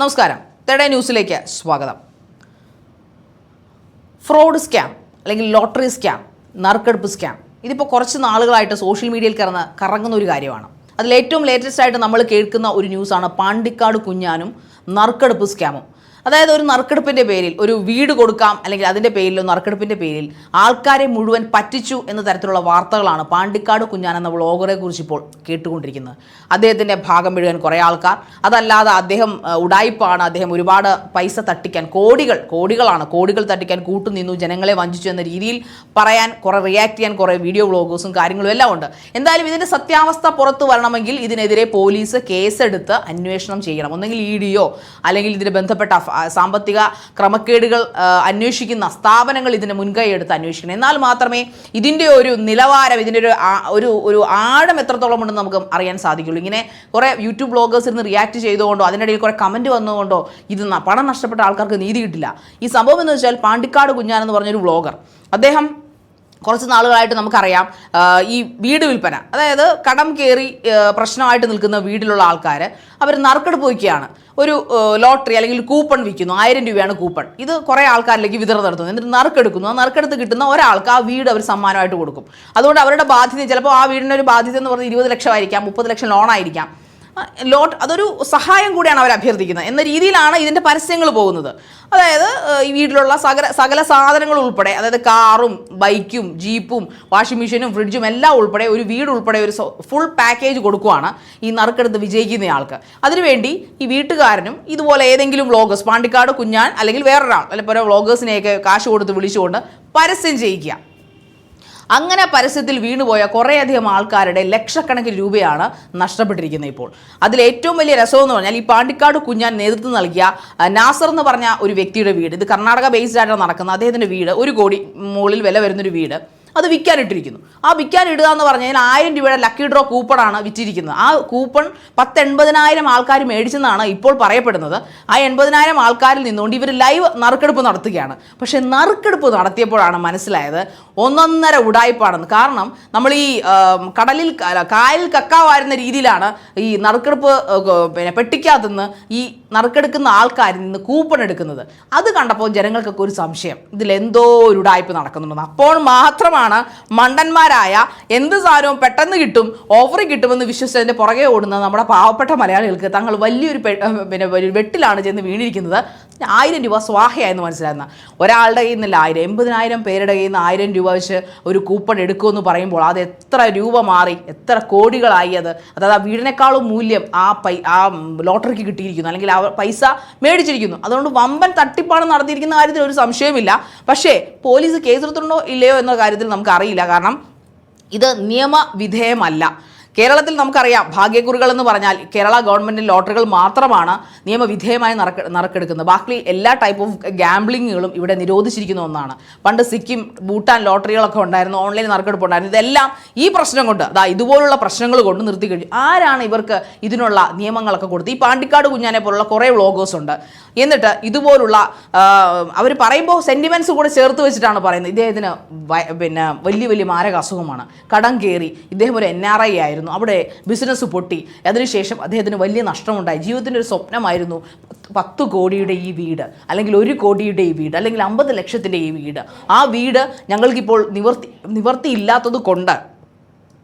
നമസ്കാരം. തേടേ ന്യൂസിലേക്ക് സ്വാഗതം. ഫ്രോഡ് സ്കാം അല്ലെങ്കിൽ ലോട്ടറി സ്കാം നറുക്കെടുപ്പ് സ്കാം ഇതിപ്പോൾ കുറച്ച് നാളുകളായിട്ട് സോഷ്യൽ മീഡിയയിൽ കിടന്ന് കറങ്ങുന്ന ഒരു കാര്യമാണ്. അതിൽ ഏറ്റവും ലേറ്റസ്റ്റ് ആയിട്ട് നമ്മൾ കേൾക്കുന്ന ഒരു ന്യൂസാണ് പാണ്ടിക്കാട് കുഞ്ഞാനും നറുക്കെടുപ്പ് സ്കാമും. അതായത് ഒരു നറുക്കെടുപ്പിന്റെ പേരിൽ ഒരു വീട് കൊടുക്കാം അല്ലെങ്കിൽ അതിന്റെ പേരിലോ നറുക്കെടുപ്പിന്റെ പേരിൽ ആൾക്കാരെ മുഴുവൻ പറ്റിച്ചു എന്ന തരത്തിലുള്ള വാർത്തകളാണ് പാണ്ടിക്കാട് കുഞ്ഞാൻ എന്ന വ്ളോഗറെ കുറിച്ച് ഇപ്പോൾ കേട്ടുകൊണ്ടിരിക്കുന്നത്. അദ്ദേഹത്തിന്റെ ഭാഗം മുഴുവൻ കുറേ ആൾക്കാർ. അതല്ലാതെ അദ്ദേഹം ഉടായ്പാണ് അദ്ദേഹം ഒരുപാട് പൈസ തട്ടിക്കാൻ കോടികൾ കോടികളാണ്. കോടികൾ തട്ടിക്കാൻ കൂട്ടുനിന്നു ജനങ്ങളെ വഞ്ചിച്ചു എന്ന രീതിയിൽ പറയാൻ കുറേ റിയാക്ട് ചെയ്യാൻ കുറേ വീഡിയോ വ്ളോഗേഴ്സും കാര്യങ്ങളും എല്ലാം ഉണ്ട്. എന്തായാലും ഇതിന്റെ സത്യാവസ്ഥ പുറത്തു വരണമെങ്കിൽ ഇതിനെതിരെ പോലീസ് കേസെടുത്ത് അന്വേഷണം ചെയ്യണം. ഒന്നെങ്കിൽ ഇ ഡിയോ അല്ലെങ്കിൽ ഇതിന് ബന്ധപ്പെട്ട സാമ്പത്തിക ക്രമക്കേടുകൾ അന്വേഷിക്കുന്ന സ്ഥാപനങ്ങൾ ഇതിന് മുൻകൈ എടുത്ത് അന്വേഷിക്കണം. എന്നാൽ മാത്രമേ ഇതിന്റെ ഒരു നിലവാരം ഇതിന്റെ ഒരു ഒരു ഒരു ആഴം എത്രത്തോളം ഉണ്ടെന്ന് നമുക്ക് അറിയാൻ സാധിക്കുള്ളൂ. ഇങ്ങനെ കുറേ യൂട്യൂബ് ബ്ലോഗേഴ്സ് ഇരുന്ന് റിയാക്ട് ചെയ്തുകൊണ്ടോ അതിനിടയിൽ കുറേ കമന്റ് വന്നുകൊണ്ടോ ഇത് പണം നഷ്ടപ്പെട്ട ആൾക്കാർക്ക് നീതി കിട്ടില്ല. ഈ സംഭവം എന്ന് വെച്ചാൽ പാണ്ടിക്കാട് കുഞ്ഞാൻ എന്ന് പറഞ്ഞൊരു വ്ളോഗർ അദ്ദേഹം കുറച്ച് നാളുകളായിട്ട് നമുക്കറിയാം ഈ വീട് വിൽപ്പന. അതായത് കടം കയറി പ്രശ്നമായിട്ട് നിൽക്കുന്ന വീട്ടിലുള്ള ആൾക്കാർ അവർ നറുക്കെടുപ്പ് വയ്ക്കുകയാണ് ഒരു ലോട്ടറി അല്ലെങ്കിൽ കൂപ്പൺ വിൽക്കുന്നു ആയിരം രൂപയാണ് കൂപ്പൺ. ഇത് കുറേ ആൾക്കാരിലേക്ക് വിതരണം നടത്തുന്നു. എന്നിട്ട് നറുക്കെടുക്കുന്നു. ആ നറുക്കെടുത്ത് കിട്ടുന്ന ഒരാൾക്ക് ആ വീട് അവർ സമ്മാനമായിട്ട് കൊടുക്കും. അതുകൊണ്ട് അവരുടെ ബാധ്യത ചിലപ്പോൾ ആ വീടിന്റെ ഒരു ബാധ്യത എന്ന് പറഞ്ഞാൽ ഇരുപത് ലക്ഷമായിരിക്കാം മുപ്പത് ലക്ഷം ലോണായിരിക്കാം. ലോട്ട് അതൊരു സഹായം കൂടിയാണ് അവർ അഭ്യർത്ഥിക്കുന്നത്. എന്ന രീതിയിലാണ് ഇതിന്റെ പരസ്യങ്ങൾ പോകുന്നത്. അതായത് ഈ വീട്ടിലുള്ള സകല സകല സാധനങ്ങൾ ഉൾപ്പെടെ അതായത് കാറും ബൈക്കും ജീപ്പും വാഷിംഗ് മെഷീനും ഫ്രിഡ്ജും എല്ലാം ഉൾപ്പെടെ ഒരു വീട് ഉൾപ്പെടെ ഒരു ഫുൾ പാക്കേജ് കൊടുക്കുവാണ് ഈ നറുക്കെടുത്ത് വിജയിക്കുന്ന ആൾക്ക്. അതിനുവേണ്ടി ഈ വീട്ടുകാരനും ഇതുപോലെ ഏതെങ്കിലും വ്ളോഗേഴ്സ് പാണ്ടിക്കാട് കുഞ്ഞാൻ അല്ലെങ്കിൽ വേറൊരാൾ അല്ലെങ്കിൽ ഓരോ വ്ളോഗേഴ്സിനെയൊക്കെ കാശ് കൊടുത്ത് വിളിച്ചുകൊണ്ട് പരസ്യം ചെയ്യിക്കുക. അങ്ങനെ പരസ്യത്തിൽ വീണുപോയ കുറേയധികം ആൾക്കാരുടെ ലക്ഷക്കണക്കിന് രൂപയാണ് നഷ്ടപ്പെട്ടിരിക്കുന്നത് ഇപ്പോൾ. അതിൽ ഏറ്റവും വലിയ രസമെന്ന് പറഞ്ഞാൽ ഈ പാണ്ടിക്കാട് കുഞ്ഞാൻ നേതൃത്വം നൽകിയ നാസർ എന്ന് പറഞ്ഞ ഒരു വ്യക്തിയുടെ വീട്. ഇത് കർണാടക ബേസ്ഡ് ആയിട്ടാണ് നടക്കുന്നത്. അദ്ദേഹത്തിന്റെ വീട് ഒരു കോടി മുകളിൽ വില വരുന്നൊരു വീട്. അത് വിൽക്കാനിട്ടിരിക്കുന്നു. ആ വിൽക്കാൻ ഇടുക എന്ന് പറഞ്ഞു കഴിഞ്ഞാൽ ആയിരം രൂപയുടെ ലക്കി ഡ്രോ കൂപ്പണാണ് വിറ്റിരിക്കുന്നത്. ആ കൂപ്പൺ പത്ത് എൺപതിനായിരം ആൾക്കാർ മേടിച്ചെന്നാണ് ഇപ്പോൾ പറയപ്പെടുന്നത്. ആ എൺപതിനായിരം ആൾക്കാരിൽ നിന്നുകൊണ്ട് ഇവർ ലൈവ് നറുക്കെടുപ്പ് നടത്തുകയാണ്. പക്ഷേ നറുക്കെടുപ്പ് നടത്തിയപ്പോഴാണ് മനസ്സിലായത് ഒന്നൊന്നര ഉടായ്പാണെന്ന് കാരണം നമ്മൾ ഈ കടലിൽ കായലിൽ കക്കാവാരുന്ന രീതിയിലാണ് ഈ നറുക്കെടുപ്പ് പിന്നെ പെട്ടിക്കകത്തുനിന്ന് ഈ നറുക്കെടുക്കുന്ന ആൾക്കാരിൽ നിന്ന് കൂപ്പൺ എടുക്കുന്നത്. അത് കണ്ടപ്പോൾ ജനങ്ങൾക്കൊക്കെ ഒരു സംശയം. ഇതിലെന്തോ ഒരു ഉടായ്പ നടക്കുന്നുണ്ടെന്ന്. അപ്പോൾ മാത്രമാണ് മണ്ടന്മാരായ എന്ത് സാധനവും പെട്ടെന്ന് കിട്ടും ഓഫർ കിട്ടുമെന്ന് വിശ്വസിച്ചതിന്റെ പുറകെ ഓടുന്ന നമ്മുടെ പാവപ്പെട്ട മലയാളികൾക്ക്. തങ്ങൾ വലിയൊരു പിന്നെ വെട്ടിലാണ് ചെന്ന് വീണിരിക്കുന്നത്. ആയിരം രൂപ സ്വാഹയായെന്ന് മനസ്സിലാകുന്ന ഒരാളുടെ കയ്യിൽ നിന്നല്ല ആയിരം എൺപതിനായിരം പേരുടെ കയ്യിൽ നിന്ന് ആയിരം രൂപ വെച്ച് ഒരു കൂപ്പൺ എടുക്കുമെന്ന് പറയുമ്പോൾ അത് എത്ര രൂപ മാറി എത്ര കോടികളായി അത്. അതായത് ആ വീടിനേക്കാളും മൂല്യം ആ പൈ ആ ലോട്ടറിക്ക് കിട്ടിയിരിക്കുന്നു. അല്ലെങ്കിൽ ആ പൈസ മേടിച്ചിരിക്കുന്നു. അതുകൊണ്ട് വമ്പൻ തട്ടിപ്പാണ് നടത്തിയിരിക്കുന്ന കാര്യത്തിൽ ഒരു സംശയമില്ല പക്ഷേ പോലീസ് കേസെടുത്തിട്ടുണ്ടോ ഇല്ലയോ എന്ന കാര്യത്തിൽ നമുക്കറിയില്ല. കാരണം ഇത് നിയമവിധേയമല്ല. കേരളത്തിൽ നമുക്കറിയാം ഭാഗ്യക്കുറികൾ എന്ന് പറഞ്ഞാൽ കേരള ഗവൺമെന്റ് ലോട്ടറികൾ മാത്രമാണ് നിയമവിധേയമായി നറുക്ക് നറുക്കെടുക്കുന്നത്. ബാക്കി എല്ലാ ടൈപ്പ് ഓഫ് ഗാംബ്ലിങ്ങുകളും ഇവിടെ നിരോധിച്ചിരിക്കുന്ന ഒന്നാണ്. പണ്ട് സിക്കിം ഭൂട്ടാൻ ലോട്ടറികളൊക്കെ ഉണ്ടായിരുന്നു. ഓൺലൈൻ നറുക്കെടുപ്പ് ഉണ്ടായിരുന്നു. ഇതെല്ലാം ഈ പ്രശ്നം കൊണ്ട് അതാ ഇതുപോലുള്ള പ്രശ്നങ്ങൾ കൊണ്ട് നിർത്തി കഴിഞ്ഞു. ആരാണ് ഇവർക്ക് ഇതിനുള്ള നിയമങ്ങളൊക്കെ കൊടുത്ത്? ഈ പാണ്ടിക്കാട് കുഞ്ഞാനെ പോലുള്ള കുറേ വ്ളോഗേഴ്സ് ഉണ്ട്. എന്നിട്ട് ഇതുപോലുള്ള അവർ പറയുമ്പോൾ സെന്റിമെന്റ്സ് കൂടെ ചേർത്ത് വെച്ചിട്ടാണ് പറയുന്നത്. ഇദ്ദേഹത്തിന് പിന്നെ വലിയ വലിയ മാരക അസുഖമാണ് കടം കയറി ഇദ്ദേഹം ഒരു എൻ ആർ ഐ ആയിരുന്നു. അവിടെ ബിസിനസ് പൊട്ടി. അതിനുശേഷം അദ്ദേഹത്തിന് വലിയ നഷ്ടമുണ്ടായി. ജീവിതത്തിന്റെ ഒരു സ്വപ്നമായിരുന്നു പത്ത് കോടിയുടെ ഈ വീട് അല്ലെങ്കിൽ ഒരു കോടിയുടെ ഈ വീട് അല്ലെങ്കിൽ അമ്പത് ലക്ഷത്തിന്റെ ഈ വീട്. ആ വീട് ഞങ്ങൾക്കിപ്പോൾ നിവർത്തി നിവർത്തിയില്ലാത്തത് കൊണ്ട്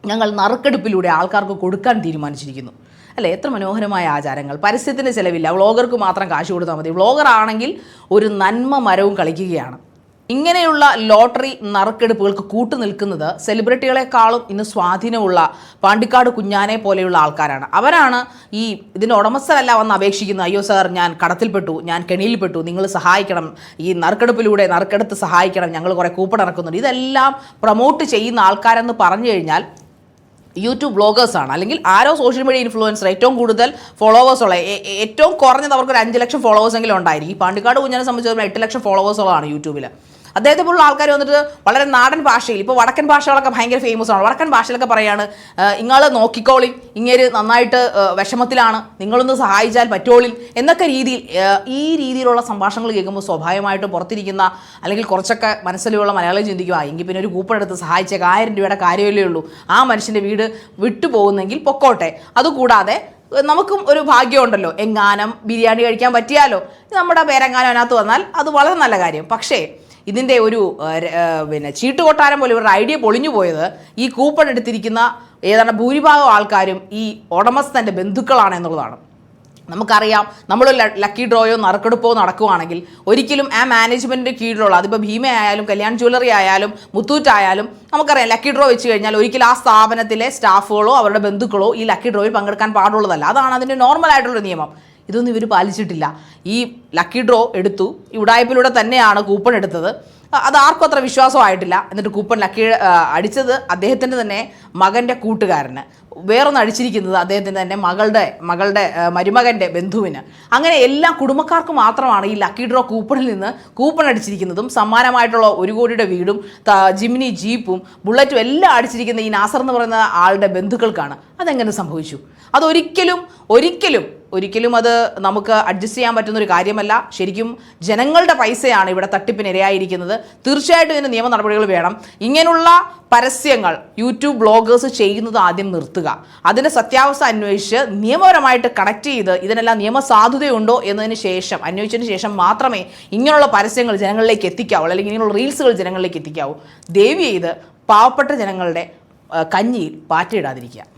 ഞങ്ങൾ നറുക്കെടുപ്പിലൂടെ ആൾക്കാർക്ക് കൊടുക്കാൻ തീരുമാനിച്ചിരിക്കുന്നു. അല്ലേ? എത്ര മനോഹരമായ ആചാരങ്ങൾ. പരസ്യത്തിന്റെ ചിലവില്ല. വ്ളോഗർക്ക് മാത്രം കാശ് കൊടുത്താൽ മതി. വ്ളോഗർ ആണെങ്കിൽ ഒരു നന്മ മരവും കളിക്കുകയാണ്. ഇങ്ങനെയുള്ള ലോട്ടറി നറുക്കെടുപ്പുകൾക്ക് കൂട്ടു നിൽക്കുന്നത് സെലിബ്രിറ്റികളെക്കാളും ഇന്ന് സ്വാധീനമുള്ള പാണ്ടിക്കാട് കുഞ്ഞാനെ പോലെയുള്ള ആൾക്കാരാണ്. അവരാണ് ഈ ഇതിന്റെ ഉടമസ്ഥരല്ല വന്ന് അപേക്ഷിക്കുന്നത് അയ്യോ സാർ ഞാൻ കടത്തിൽപ്പെട്ടു ഞാൻ കെണിയിൽപ്പെട്ടു നിങ്ങൾ സഹായിക്കണം ഈ നറുക്കെടുപ്പിലൂടെ നറുക്കെടുത്ത് സഹായിക്കണം ഞങ്ങൾ കുറേ കൂപ്പൺ ഇറക്കുന്നുണ്ട്. ഇതെല്ലാം പ്രൊമോട്ട് ചെയ്യുന്ന ആൾക്കാരെന്ന് പറഞ്ഞു കഴിഞ്ഞാൽ യൂട്യൂബ് ബ്ലോഗേഴ്സാണ്. അല്ലെങ്കിൽ ആരോ സോഷ്യൽ മീഡിയ ഇൻഫ്ലുവൻസർ ഏറ്റവും കൂടുതൽ ഫോളോവേഴ്സ് ഉള്ള ഏറ്റവും കുറഞ്ഞത് അവർക്ക് ഒരു അഞ്ച് ലക്ഷം ഫോളോവേഴ്സ് എങ്കിലും ഉണ്ടായിരിക്കും. ഈ പാണ്ടിക്കാട് കുഞ്ഞിനെ സംബന്ധിച്ചിടത്തോളം എട്ട് ലക്ഷം ഫോളോവേഴ്സുകളാണ് യൂട്യൂബിൽ അദ്ദേഹത്തെ പോലുള്ള ആൾക്കാർ വന്നിട്ട് വളരെ നാടൻ ഭാഷയിൽ ഇപ്പോൾ വടക്കൻ ഭാഷകളൊക്കെ ഭയങ്കര ഫേമസ് ആണ്. വടക്കൻ ഭാഷയിലൊക്കെ പറയാണ് നിങ്ങൾ നോക്കിക്കോളി ഇങ്ങേര് നന്നായിട്ട് വിഷമത്തിലാണ് നിങ്ങളൊന്ന് സഹായിച്ചാൽ പറ്റോളിൽ എന്നൊക്കെ രീതിയിൽ ഈ രീതിയിലുള്ള സംഭാഷണങ്ങൾ കേൾക്കുമ്പോൾ സ്വാഭാവികമായിട്ടും പുറത്തിരിക്കുന്ന അല്ലെങ്കിൽ കുറച്ചൊക്കെ മനസ്സിലുള്ള മലയാളം ചിന്തിക്കുക എങ്കിൽ പിന്നെ ഒരു കൂപ്പൺ എടുത്ത് സഹായിച്ചേക്ക് ആയിരം രൂപയുടെ കാര്യമല്ലേ ഉള്ളൂ ആ മനുഷ്യന്റെ വീട് വിട്ടുപോകുന്നെങ്കിൽ പൊക്കോട്ടെ. അതുകൂടാതെ നമുക്കും ഒരു ഭാഗ്യമുണ്ടല്ലോ എങ്ങാനം ബിരിയാണി കഴിക്കാൻ പറ്റിയാലോ നമ്മുടെ പേരെങ്ങാനും അതിനകത്ത് വന്നാൽ അത് വളരെ നല്ല കാര്യം. പക്ഷേ ഇതിന്റെ ഒരു പിന്നെ ചീട്ട് കൊട്ടാരം പിന്നെ ചീട്ടുകൊട്ടാരം പോലെ ഇവരുടെ ഐഡിയ പൊളിഞ്ഞു പോയത് ഈ കൂപ്പൺ എടുത്തിരിക്കുന്ന ഏതാണ്ട് ഭൂരിഭാഗം ആൾക്കാരും ഈ ഉടമസ്ഥന്റെ ബന്ധുക്കളാണ് എന്നുള്ളതാണ്. നമുക്കറിയാം നമ്മൾ ലക്കി ഡ്രോയോ നറുക്കെടുപ്പോ നടക്കുവാണെങ്കിൽ ഒരിക്കലും ആ മാനേജ്മെന്റിന്റെ കീഴിലുള്ള അതിപ്പോൾ ഭീമ ആയാലും കല്യാൺ ജ്വല്ലറി ആയാലും മുത്തൂറ്റ് ആയാലും നമുക്കറിയാം ലക്കി ഡ്രോ വെച്ച് കഴിഞ്ഞാൽ ഒരിക്കലും ആ സ്ഥാപനത്തിലെ സ്റ്റാഫുകളോ അവരുടെ ബന്ധുക്കളോ ഈ ലക്കി ഡ്രോയിൽ പങ്കെടുക്കാൻ പാടുള്ളതല്ല. അതാണ് അതിന്റെ നോർമൽ ആയിട്ടുള്ള നിയമം. ഇതൊന്നും ഇവർ പാലിച്ചിട്ടില്ല. ഈ ലക്കി ഡ്രോ എടുത്തു. ഈ ഉടായ്പിലൂടെ തന്നെയാണ് കൂപ്പൺ എടുത്തത്. അത് ആർക്കും അത്ര വിശ്വാസമായിട്ടില്ല എന്നിട്ട് കൂപ്പൺ ലക്കി അടിച്ചത് അദ്ദേഹത്തിന്റെ തന്നെ മകന്റെ കൂട്ടുകാരന്. വേറൊന്ന് അടിച്ചിരിക്കുന്നത് അദ്ദേഹത്തിന്റെ തന്നെ മകളുടെ മകളുടെ മരുമകന്റെ ബന്ധുവിന്. അങ്ങനെ എല്ലാ കുടുംബക്കാർക്ക് മാത്രമാണ് ഈ ലക്കി ഡ്രോ കൂപ്പണിൽ നിന്ന് കൂപ്പൺ അടിച്ചിരിക്കുന്നതും സമ്മാനമായിട്ടുള്ള ഒരു കോടിയുടെ വീടും ജിമിനി ജീപ്പും ബുള്ളറ്റും എല്ലാം അടിച്ചിരിക്കുന്ന ഈ നാസർ എന്ന് പറയുന്ന ആളുടെ ബന്ധുക്കൾക്കാണ്. അതെങ്ങനെ സംഭവിച്ചു? അതൊരിക്കലും ഒരിക്കലും ഒരിക്കലും അത് നമുക്ക് അഡ്ജസ്റ്റ് ചെയ്യാൻ പറ്റുന്ന ഒരു കാര്യമല്ല. ശരിക്കും ജനങ്ങളുടെ പൈസയാണ് ഇവിടെ തട്ടിപ്പിന് ഇരയായിരിക്കുന്നത്. തീർച്ചയായിട്ടും ഇതിന് നിയമ നടപടികൾ വേണം. ഇങ്ങനെയുള്ള പരസ്യങ്ങൾ യൂട്യൂബ് ബ്ലോഗേഴ്സ് ചെയ്യുന്നത് ആദ്യം നിർത്തുക. അതിന്റെ സത്യാവസ്ഥ അന്വേഷിച്ച് നിയമപരമായിട്ട് കണക്ട് ചെയ്ത് ഇതിനെല്ലാം നിയമസാധുതയുണ്ടോ എന്നതിന് ശേഷം അന്വേഷിച്ചതിന് ശേഷം മാത്രമേ ഇങ്ങനെയുള്ള പരസ്യങ്ങൾ ജനങ്ങളിലേക്ക് എത്തിക്കാവൂ. അല്ലെങ്കിൽ ഇങ്ങനെയുള്ള റീൽസുകൾ ജനങ്ങളിലേക്ക് എത്തിക്കാവൂ. ദേവി ചെയ്ത് പാവപ്പെട്ട ജനങ്ങളുടെ കഞ്ഞിയിൽ പാറ്റയിടാതിരിക്കുക.